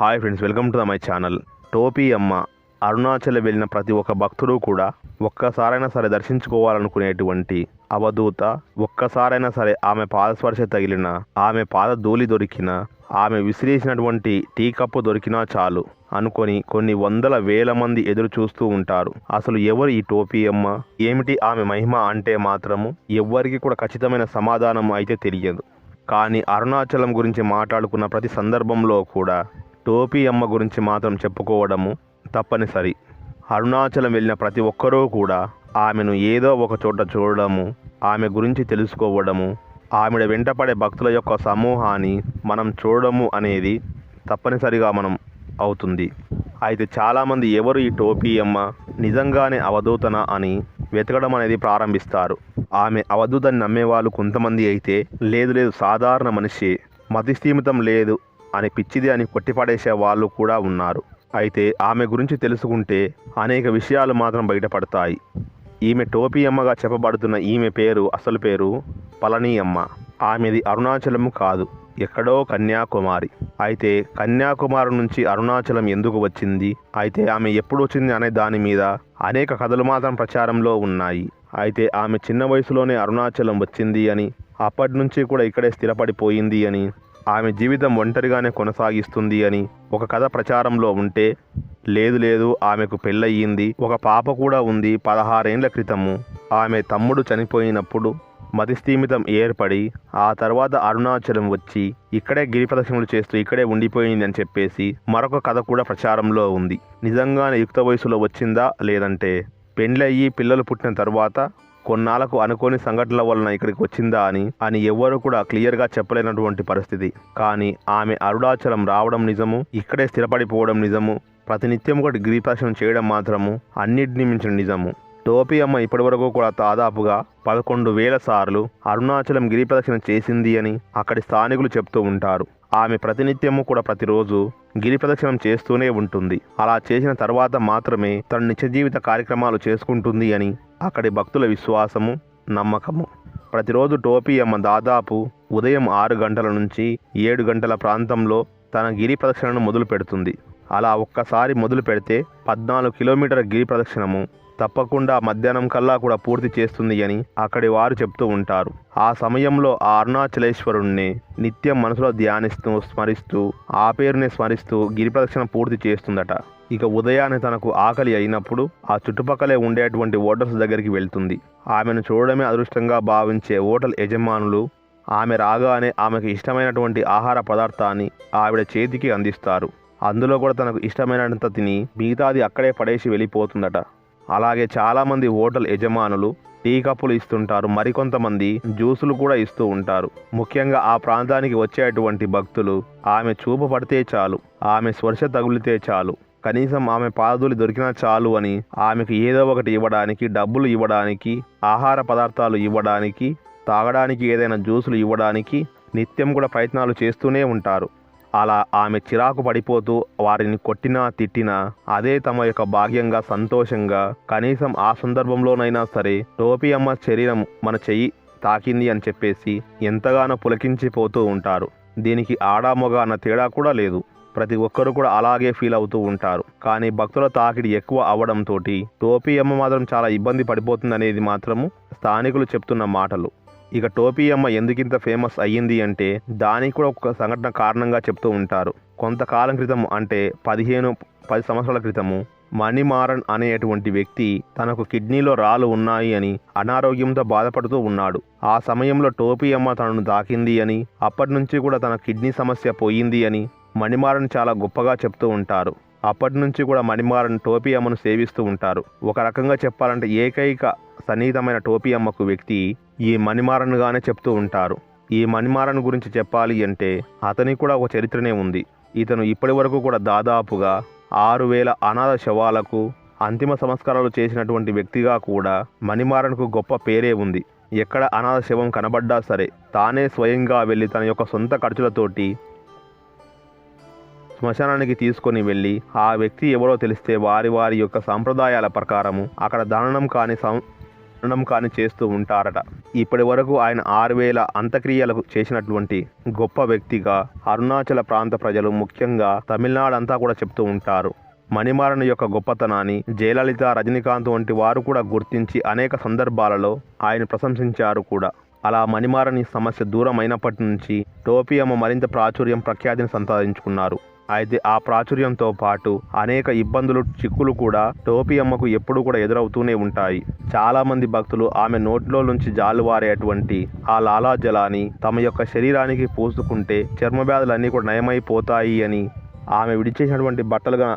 Hi friends welcome to the my channel Topi Amma Arunachal వెళ్ళిన ప్రతి ఒక్క భక్తుడు కూడా ఒక్కసారైనా సరే దర్శించుకోవాలనుకునేటువంటి అవధూత ఒక్కసారైనా సరే ఆమె పాదస్పర్శ తగిలిన ఆమె పాద ధూళి దొరికిన ఆమె విసిరేసినటువంటి టీ కప్పు దొరికినా చాలు అనుకొని కొన్ని వందల వేల మంది ఎదురు చూస్తూ ఉంటారు. అసలు ఎవరు ఈ టోపీ అమ్మ ఏమిటి ఆమె మహిమ అంటే మాత్రము ఎవ్వరికి కూడా ఖచ్చితమైన సమాధానం అయితే తెలియదు. కానీ అరుణాచలం గురించి మాట్లాడుకున్న ప్రతి సందర్భంలో కూడా టోపీ అమ్మ గురించి మాత్రం చెప్పుకోవడము తప్పనిసరి. అరుణాచలం వెళ్ళిన ప్రతి ఒక్కరూ కూడా ఆమెను ఏదో ఒక చోట చూడడము ఆమె గురించి తెలుసుకోవడము ఆమెడ వెంటపడే భక్తుల యొక్క సమూహాన్ని మనం చూడడము అనేది తప్పనిసరిగా మనం అవుతుంది. అయితే చాలామంది ఎవరు ఈ టోపీ అమ్మ నిజంగానే అవధూతన అని వెతకడం అనేది ప్రారంభిస్తారు. ఆమె అవధూతని నమ్మేవాళ్ళు కొంతమంది అయితే లేదు లేదు సాధారణ మనిషి మతిస్థీమితం లేదు అని పిచ్చిది అని కొట్టిపడేసే వాళ్ళు కూడా ఉన్నారు. అయితే ఆమె గురించి తెలుసుకుంటే అనేక విషయాలు మాత్రం బయటపడతాయి. ఈమె టోపీ అమ్మగా చెప్పబడుతున్న ఈమె పేరు అసలు పేరు పళని అమ్మ ఆమెది అరుణాచలము కాదు ఎక్కడో కన్యాకుమారి. అయితే కన్యాకుమారి నుంచి అరుణాచలం ఎందుకు వచ్చింది? అయితే ఆమె ఎప్పుడు వచ్చింది అనే దాని మీద అనేక కథలు మాత్రం ప్రచారంలో ఉన్నాయి. అయితే ఆమె చిన్న వయసులోనే అరుణాచలం వచ్చింది అని అప్పటి నుంచి కూడా ఇక్కడే స్థిరపడిపోయింది అని ఆమె జీవితం ఒంటరిగానే కొనసాగిస్తుంది అని ఒక కథ ప్రచారంలో ఉంటే లేదు లేదు ఆమెకు పెళ్ళయ్యింది. ఒక పాప కూడా ఉంది పదహారేండ్ల క్రితము. ఆమె తమ్ముడు చనిపోయినప్పుడు మతిస్థీమితం ఏర్పడి ఆ తర్వాత అరుణాచలం వచ్చి ఇక్కడే గిరి చేస్తూ ఇక్కడే ఉండిపోయింది అని చెప్పేసి మరొక కథ కూడా ప్రచారంలో ఉంది. నిజంగానే యుక్త వయసులో వచ్చిందా? లేదంటే పెండ్లయ్యి పిల్లలు పుట్టిన తర్వాత కొన్నాళ్ళకు అనుకోని సంఘటనల వలన ఇక్కడికి వచ్చిందా అని అని ఎవ్వరూ కూడా క్లియర్గా చెప్పలేనటువంటి పరిస్థితి. కానీ ఆమె అరుణాచలం రావడం నిజము ఇక్కడే స్థిరపడిపోవడం నిజము ప్రతినిత్యం ఒకటి గిరిప్రదక్షిణం చేయడం మాత్రము అన్నిటిని మించిన నిజము. టోపీ అమ్మ ఇప్పటివరకు కూడా దాదాపుగా పదకొండు వేల సార్లు అరుణాచలం గిరి ప్రదక్షిణ చేసింది అని అక్కడి స్థానికులు చెప్తూ ఉంటారు. ఆమె ప్రతినిత్యము కూడా ప్రతిరోజు గిరి ప్రదక్షిణం చేస్తూనే ఉంటుంది. అలా చేసిన తర్వాత మాత్రమే తన నిత్య జీవిత కార్యక్రమాలు చేసుకుంటుంది అని అక్కడి భక్తుల విశ్వాసము నమ్మకము. ప్రతిరోజు టోపీ అమ్మ దాదాపు ఉదయం ఆరు గంటల నుంచి ఏడు గంటల ప్రాంతంలో తన గిరి ప్రదక్షిణను మొదలు పెడుతుంది అలా ఒక్కసారి మొదలు పెడితే పద్నాలుగు కిలోమీటర్ల గిరి ప్రదక్షిణము తప్పకుండా మధ్యాహ్నం కల్లా కూడా పూర్తి చేస్తుంది అని అక్కడి వారు చెప్తూ ఉంటారు. ఆ సమయంలో ఆ అరుణాచలేశ్వరుణ్ణి నిత్యం మనసులో ధ్యానిస్తూ స్మరిస్తూ ఆ పేరుని స్మరిస్తూ గిరి ప్రదక్షిణ పూర్తి చేస్తుందట. ఇక ఉదయాన్నే తనకు ఆకలి అయినప్పుడు ఆ చుట్టుపక్కలే ఉండేటువంటి ఓటర్స్ దగ్గరికి వెళ్తుంది. ఆమెను చూడడమే అదృష్టంగా భావించే హోటల్ యజమానులు ఆమె రాగానే ఆమెకు ఇష్టమైనటువంటి ఆహార పదార్థాన్ని ఆవిడ చేతికి అందిస్తారు. అందులో కూడా తనకు ఇష్టమైనంత తిని మిగతాది అక్కడే పడేసి వెళ్ళిపోతుందట. అలాగే చాలామంది హోటల్ యజమానులు టీ కప్పులు ఇస్తుంటారు మరికొంతమంది జ్యూసులు కూడా ఇస్తూ ఉంటారు. ముఖ్యంగా ఆ ప్రాంతానికి వచ్చేటువంటి భక్తులు ఆమె చూపు పడితే చాలు ఆమె స్పర్శ తగులితే చాలు కనీసం ఆమె పాదులు దొరికినా చాలు అని ఆమెకు ఏదో ఒకటి ఇవ్వడానికి డబ్బులు ఇవ్వడానికి ఆహార పదార్థాలు ఇవ్వడానికి తాగడానికి ఏదైనా జ్యూసులు ఇవ్వడానికి నిత్యం కూడా ప్రయత్నాలు చేస్తూనే ఉంటారు. అలా ఆమె చిరాకు పడిపోతూ వారిని కొట్టినా తిట్టినా అదే తమ యొక్క భాగ్యంగా సంతోషంగా కనీసం ఆ సందర్భంలోనైనా సరే టోపీ అమ్మ శరీరం మన చెయ్యి తాకింది అని చెప్పేసి ఎంతగానో పులకించిపోతూ ఉంటారు. దీనికి ఆడా మొగ అన్న తేడా కూడా లేదు. ప్రతి ఒక్కరు కూడా అలాగే ఫీల్ అవుతూ ఉంటారు. కానీ భక్తుల తాకిడి ఎక్కువ అవడంతో టోపీ అమ్మ మాత్రం చాలా ఇబ్బంది పడిపోతుంది అనేది మాత్రము స్థానికులు చెప్తున్న మాటలు. ఇక టోపీ అమ్మ ఎందుకింత ఫేమస్ అయ్యింది అంటే దానికి కూడా ఒక సంఘటన కారణంగా చెప్తూ ఉంటారు. కొంతకాలం క్రితం అంటే పదిహేను పది సంవత్సరాల క్రితము మణిమారన్ అనేటువంటి వ్యక్తి తనకు కిడ్నీలో రాళ్ళు ఉన్నాయి అని అనారోగ్యంతో బాధపడుతూ ఉన్నాడు. ఆ సమయంలో టోపీ అమ్మ తనను తాకింది అని అప్పటి నుంచి కూడా తన కిడ్నీ సమస్య పోయింది అని మణిమారన్ చాలా గొప్పగా చెప్తూ ఉంటారు. అప్పటి నుంచి కూడా మణిమారన్ టోపీ అమ్మను సేవిస్తూ ఉంటారు. ఒక రకంగా చెప్పాలంటే ఏకైక సన్నిహితమైన టోపీ అమ్మకు వ్యక్తి ఈ మణిమారన్గానే చెప్తూ ఉంటారు. ఈ మణిమారన్ గురించి చెప్పాలి అంటే అతనికి కూడా ఒక చరిత్రనే ఉంది. ఇతను ఇప్పటి వరకు కూడా దాదాపుగా ఆరు వేల అనాథ శవాలకు అంతిమ సంస్కారాలు చేసినటువంటి వ్యక్తిగా కూడా మణిమారన్కు గొప్ప పేరే ఉంది. ఎక్కడ అనాథ శవం కనబడ్డా సరే తానే స్వయంగా వెళ్ళి తన యొక్క సొంత ఖర్చులతోటి శ్మశానానికి తీసుకొని వెళ్ళి ఆ వ్యక్తి ఎవరో తెలిస్తే వారి వారి యొక్క సాంప్రదాయాల ప్రకారము అక్కడ దానం కాని సం దానం కాని చేస్తూ ఉంటారట. ఇప్పటి వరకు ఆయన ఆరు వేల అంత్యక్రియలకు చేసినటువంటి గొప్ప వ్యక్తిగా అరుణాచల ప్రాంత ప్రజలు ముఖ్యంగా తమిళనాడు అంతా కూడా చెప్తూ ఉంటారు. మణిమారణ యొక్క గొప్పతనాన్ని జయలలిత రజనీకాంత్ వంటి వారు కూడా గుర్తించి అనేక సందర్భాలలో ఆయన ప్రశంసించారు కూడా. అలా మణిమారని సమస్య దూరం అయినప్పటి నుంచి టోపీ అమ్మ మరింత ప్రాచుర్యం ప్రఖ్యాతిని సంపాదించుకున్నారు. అయితే ఆ ప్రాచుర్యంతో పాటు అనేక ఇబ్బందులు చిక్కులు కూడా టోపీ అమ్మకు ఎప్పుడూ కూడా ఎదురవుతూనే ఉంటాయి. చాలామంది భక్తులు ఆమె నోట్లో నుంచి జాలువారేటువంటి ఆ లాలాజలాన్ని తమ యొక్క శరీరానికి పూసుకుంటే చర్మ వ్యాధులన్నీ కూడా నయమైపోతాయి అని ఆమె విడిచేసినటువంటి బట్టలుగా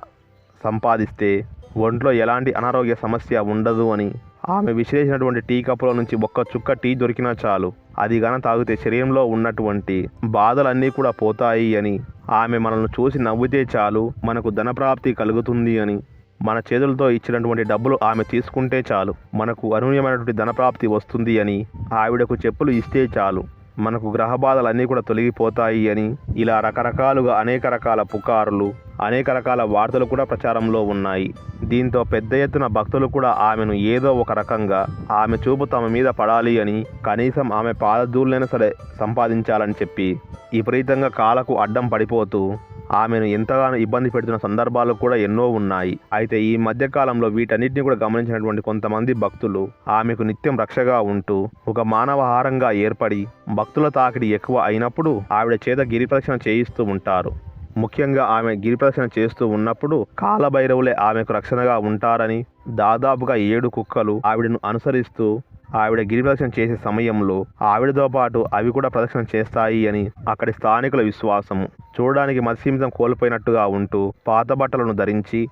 సంపాదిస్తే ఒంట్లో ఎలాంటి అనారోగ్య సమస్య ఉండదు అని ఆమె విసిరేసినటువంటి టీ కప్పులో నుంచి ఒక్క చుక్క టీ దొరికినా చాలు. అది గన తాగితే శరీరంలో ఉన్నటువంటి బాధలన్నీ కూడా పోతాయి అని. ఆమె మనల్ని చూసి నవ్వితే చాలు మనకు ధనప్రాప్తి కలుగుతుంది అని. మన చేతులతో ఇచ్చినటువంటి డబ్బులు ఆమె తీసుకుంటే చాలు మనకు అనూన్యమైనటువంటి ధనప్రాప్తి వస్తుంది అని ఆవిడకు చెప్పులు ఇస్తే చాలు. మనకు గ్రహ బాధలన్నీ కూడా తొలగిపోతాయి అని ఇలా రకరకాలుగా అనేక రకాల పుకారులు అనేక రకాల వార్తలు కూడా ప్రచారంలో ఉన్నాయి. దీంతో పెద్ద ఎత్తున భక్తులు కూడా ఆమెను ఏదో ఒక రకంగా ఆమె చూపు తమ మీద పడాలి అని కనీసం ఆమె పాదధూళ్ళైనా సరే సంపాదించాలని చెప్పి విపరీతంగా కాలకు అడ్డం పడిపోతూ ఆమెను ఎంతగానో ఇబ్బంది పెడుతున్న సందర్భాలు కూడా ఎన్నో ఉన్నాయి. అయితే ఈ మధ్య కాలంలో వీటన్నిటిని కూడా గమనించినటువంటి కొంతమంది భక్తులు ఆమెకు నిత్యం రక్షగా ఉంటూ ఒక మానవహారంగా ఏర్పడి భక్తుల తాకిడి ఎక్కువ అయినప్పుడు ఆవిడ చేత గిరి ప్రదక్షిణ చేయిస్తూ ఉంటారు. ముఖ్యంగా ఆమె గిరి ప్రదక్షిణ చేస్తూ ఉన్నప్పుడు కాలభైరవులే ఆమెకు రక్షణగా ఉంటారని దాదాపుగా ఏడు కుక్కలు ఆవిడను అనుసరిస్తూ ఆవిడ గిరి ప్రదక్షిణ చేసే సమయంలో ఆవిడతో పాటు అవి కూడా ప్రదక్షిణ చేస్తాయి అని అక్కడి స్థానికుల విశ్వాసము చూడడానికి మత్స్యమితం కోల్పోయినట్టుగా ఉంటూ పాత బట్టలను ధరించి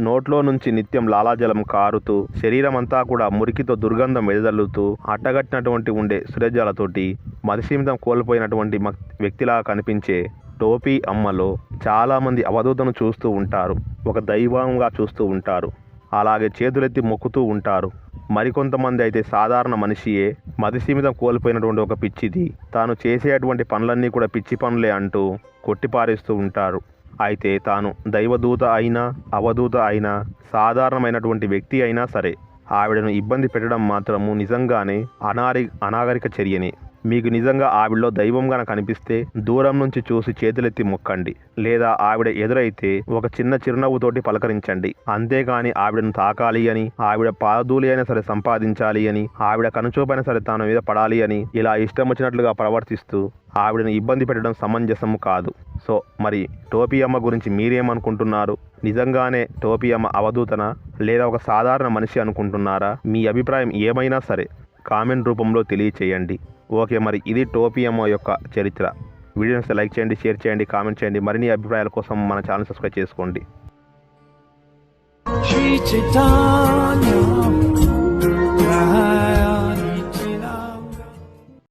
నోట్లో నుంచి నిత్యం లాలాజలం కారుతూ శరీరం అంతా కూడా మురికితో దుర్గంధం వెదజల్లుతూ అట్టగట్టినటువంటి ఉండే సురజాలతోటి మత్స్యమితం కోల్పోయినటువంటి వ్యక్తిలా కనిపించే టోపీ అమ్మలో చాలామంది అవధూతను చూస్తూ ఉంటారు. ఒక దైవంగా చూస్తూ ఉంటారు. అలాగే చేతులెత్తి మొక్కుతూ ఉంటారు. మరికొంతమంది అయితే సాధారణ మనిషియే మతిసీమితం కోల్పోయినటువంటి ఒక పిచ్చిది. తాను చేసేటువంటి పనులన్నీ కూడా పిచ్చి పనులే అంటూ కొట్టిపారేస్తూ ఉంటారు. అయితే తాను దైవదూత అయినా అవధూత అయినా సాధారణమైనటువంటి వ్యక్తి అయినా సరే ఆవిడను ఇబ్బంది పెట్టడం మాత్రము నిజంగానే అనారి అనాగరిక చర్యనే. మీకు నిజంగా ఆవిడలో దైవంగా కనిపిస్తే దూరం నుంచి చూసి చేతులెత్తి మొక్కండి. లేదా ఆవిడ ఎదురైతే ఒక చిన్న చిరునవ్వుతోటి పలకరించండి. అంతేగాని ఆవిడను తాకాలి అని ఆవిడ పాదూలి అయినా సరే సంపాదించాలి అని ఆవిడ కనుచూపైనా సరే తాను మీద పడాలి అని ఇలా ఇష్టం వచ్చినట్లుగా ప్రవర్తిస్తూ ఆవిడను ఇబ్బంది పెట్టడం సమంజసము కాదు. సో మరి టోపీ అమ్మ గురించి మీరేమనుకుంటున్నారు? నిజంగానే టోపీ అమ్మ అవధూతన? లేదా ఒక సాధారణ మనిషి అనుకుంటున్నారా? మీ అభిప్రాయం ఏమైనా సరే కామెంట్ రూపంలో తెలియచేయండి. ఓకే మరి ఇది టోపియమో యొక్క చరిత్ర. వీడియోస్ లైక్ చేయండి షేర్ చేయండి కామెంట్ చేయండి. మరిన్ని అభిప్రాయాల కోసం మన ఛానల్ సబ్స్క్రైబ్ చేసుకోండి.